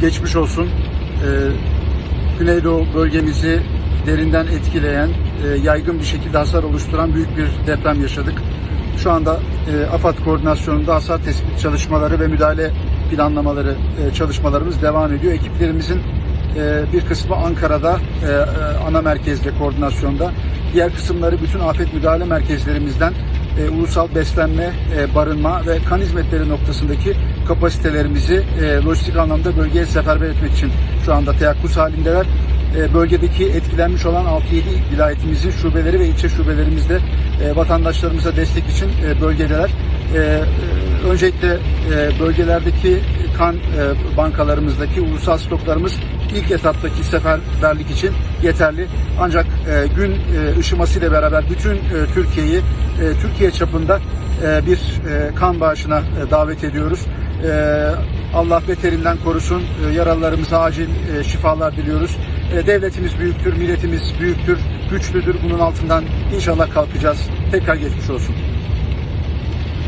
geçmiş olsun. Ee, Güneydoğu bölgemizi derinden etkileyen, e, yaygın bir şekilde hasar oluşturan büyük bir deprem yaşadık. Şu anda e, AFAD koordinasyonunda hasar tespit çalışmaları ve müdahale planlamaları e, çalışmalarımız devam ediyor. Ekiplerimizin e, bir kısmı Ankara'da e, e, ana merkezde koordinasyonda. Diğer kısımları bütün afet müdahale merkezlerimizden e, ulusal beslenme, e, barınma ve kan hizmetleri noktasındaki kapasitelerimizi e, lojistik anlamda bölgeye seferber etmek için şu anda teyakkuz halindeler. E, bölgedeki etkilenmiş olan 6-7 vilayetimizin şubeleri ve ilçe şubelerimizde e, vatandaşlarımıza destek için e, bölgedeler. E, e, öncelikle e, bölgelerdeki kan e, bankalarımızdaki ulusal stoklarımız ilk etaptaki seferberlik için yeterli. Ancak e, gün e, ışımasıyla beraber bütün e, Türkiye'yi e, Türkiye çapında e, bir e, kan bağışına e, davet ediyoruz. E, Allah beterinden korusun. E, yaralılarımıza acil e, şifalar diliyoruz. E, devletimiz büyüktür, milletimiz büyüktür, güçlüdür. Bunun altından inşallah kalkacağız. Tekrar geçmiş olsun.